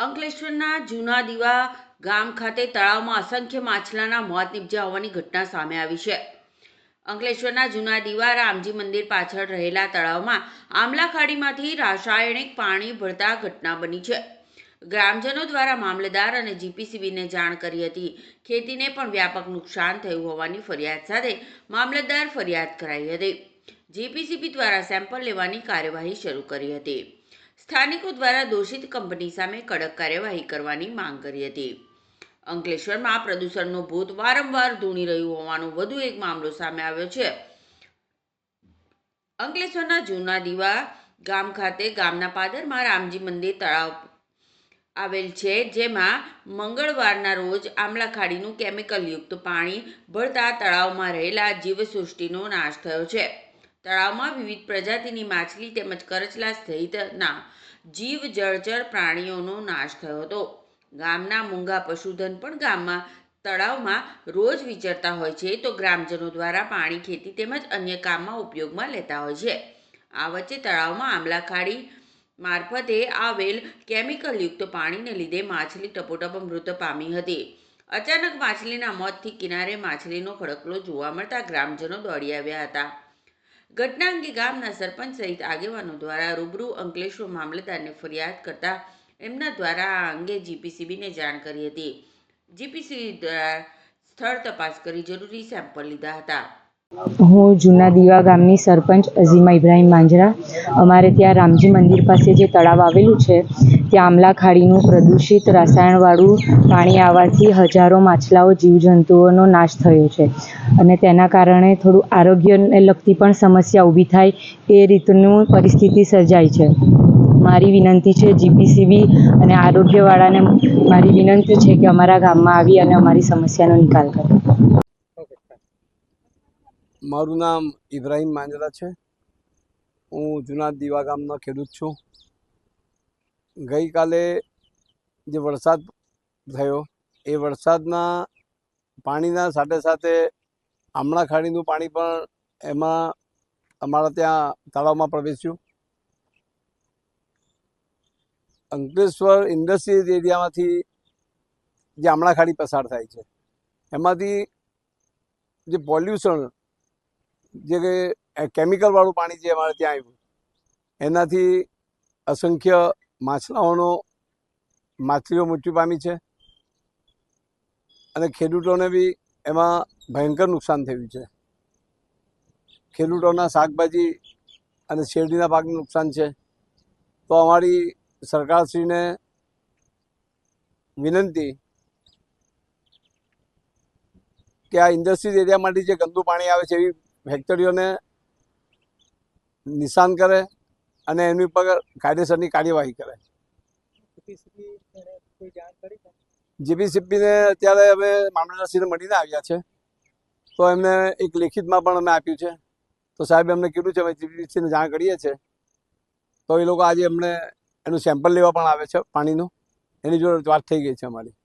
અંકલેશ્વરના જૂના દીવા ગામ ખાતે તળાવમાં અસંખ્ય માછલાના મોત નિપજ્યા હોવાની ઘટના સામે આવી છે. અંકલેશ્વરના જૂના દીવા રામજી મંદિર પાછળ રહેલા તળાવમાં આમલા ખાડીમાંથી રાસાયણિક પાણી ભરતા ઘટના બની છે. ગ્રામજનો દ્વારા મામલેદાર અને જીપીસીબીને જાણ કરી હતી. ખેતીને પણ વ્યાપક નુકસાન થયું હોવાની ફરિયાદ સાથે મામલતદાર ફરિયાદ કરાઈ હતી. જીપીસીબી દ્વારા સેમ્પલ લેવાની કાર્યવાહી શરૂ કરી હતી. સ્થાનિકો દ્વારા દોષિત કંપની સામે કડક કાર્યવાહી કરવાની માંગ કરી હતી. અંકલેશ્વરમાં પ્રદૂષણનો ભૂત વારંવાર ધૂણી રહ્યું હોવાનો વધુ એક મામલો સામે આવ્યો છે. અંકલેશ્વરના જૂના દીવા ગામ ખાતે ગામના પાદરમાં રામજી મંદિર તળાવ આવેલ છે, જેમાં મંગળવારના રોજ આમલા ખાડીનું કેમિકલયુક્ત પાણી ભળતા તળાવમાં રહેલા જીવસૃષ્ટિનો નાશ થયો છે. તળાવમાં વિવિધ પ્રજાતિની માછલી તેમજ કરચલા સહિતના જીવ જળચર પ્રાણીઓનો નાશ થયો હતો. ગામના મૂંગા પશુધન પણ ગામમાં, તળાવમાં રોજ વિચરતા હોય છે તો ગ્રામજનો દ્વારા પાણી, ખેતી તેમજ અન્ય કામમાં ઉપયોગમાં લેતા હોય છે. આ વચ્ચે તળાવમાં આમલાખાડી મારફતે આવેલ કેમિકલયુક્ત પાણીને લીધે માછલી ટપોટપ મૃત પામી હતી. અચાનક માછલીના મોતથી કિનારે માછલીનો ખડકલો જોવા મળતા ગ્રામજનો દોડી આવ્યા હતા. ઘટના અંગે ગામના સરપંચ સહિત આગેવાનો દ્વારા રૂબરૂ અંકલેશ્વર મામલતદારને ફરિયાદ કરતા એમના દ્વારા આ અંગે જીપીસીબીને જાણ કરી હતી. જીપીસીબી દ્વારા સ્થળ તપાસ કરી જરૂરી સેમ્પલ લીધા હતા. હું જૂના દીવા ગામની સરપંચ અઝીમા ઇબ્રાહીમ માંજરા. અમારે ત્યાં રામજી મંદિર પાસે જે તળાવ આવેલું છે ત્યાં આમલા ખાડીનું પ્રદૂષિત રસાયણવાળું પાણી આવવાથી હજારો માછલાઓ, જીવજંતુઓનો નાશ થયો છે. અને તેના કારણે થોડું આરોગ્યને લગતી પણ સમસ્યા ઊભી થાય એ રીતનું પરિસ્થિતિ સર્જાય છે. મારી વિનંતી છે જીપીસીબી અને આરોગ્યવાળાને મારી વિનંતી છે કે અમારા ગામમાં આવી અને અમારી સમસ્યાનો નિકાલ કરે. મારું નામ ઇબ્રાહીમ માંજરા છે. હું જુના દીવા ગામનો ખેડૂત છું. ગઈકાલે જે વરસાદ થયો, એ વરસાદના પાણીના સાથે સાથે આમળા ખાડીનું પાણી પણ એમાં અમારા ત્યાં તળાવમાં પ્રવેશ્યું. અંકલેશ્વર ઇન્ડસ્ટ્રીઝ એરિયામાંથી જે આમળા ખાડી પસાર થાય છે, એમાંથી જે પોલ્યુશન જે કેમિકલવાળું પાણી જે અમારે ત્યાં આવ્યું, એનાથી અસંખ્ય માછલાઓનો માછલીઓ મૃત્યુ પામી છે અને ખેડૂતોને બી એમાં ભયંકર નુકસાન થયું છે. ખેડૂતોના શાકભાજી અને શેરડીના પાકનું નુકસાન છે. તો અમારી સરકારશ્રીને વિનંતી કે આ ઇન્ડસ્ટ્રીઝ એરિયામાંથી જે ગંદુ પાણી આવે છે એવી ફેક્ટરીઓને નિશાન કરે અને એની ઉપર કાયદેસરની કાર્યવાહી કરે જીપીસીપીને અત્યારે અમે મામલતદારશ્રીને મળીને આવ્યા છે. તો એમને એક લેખિતમાં પણ અમે આપ્યું છે. તો સાહેબ એમને કીધું છે, અમે જીપીસીને જાણ કરીએ છીએ. તો એ લોકો આજે એમને એનું સેમ્પલ લેવા પણ આવે છે પાણીનું. એની જોડે વાત થઈ ગઈ છે અમારી.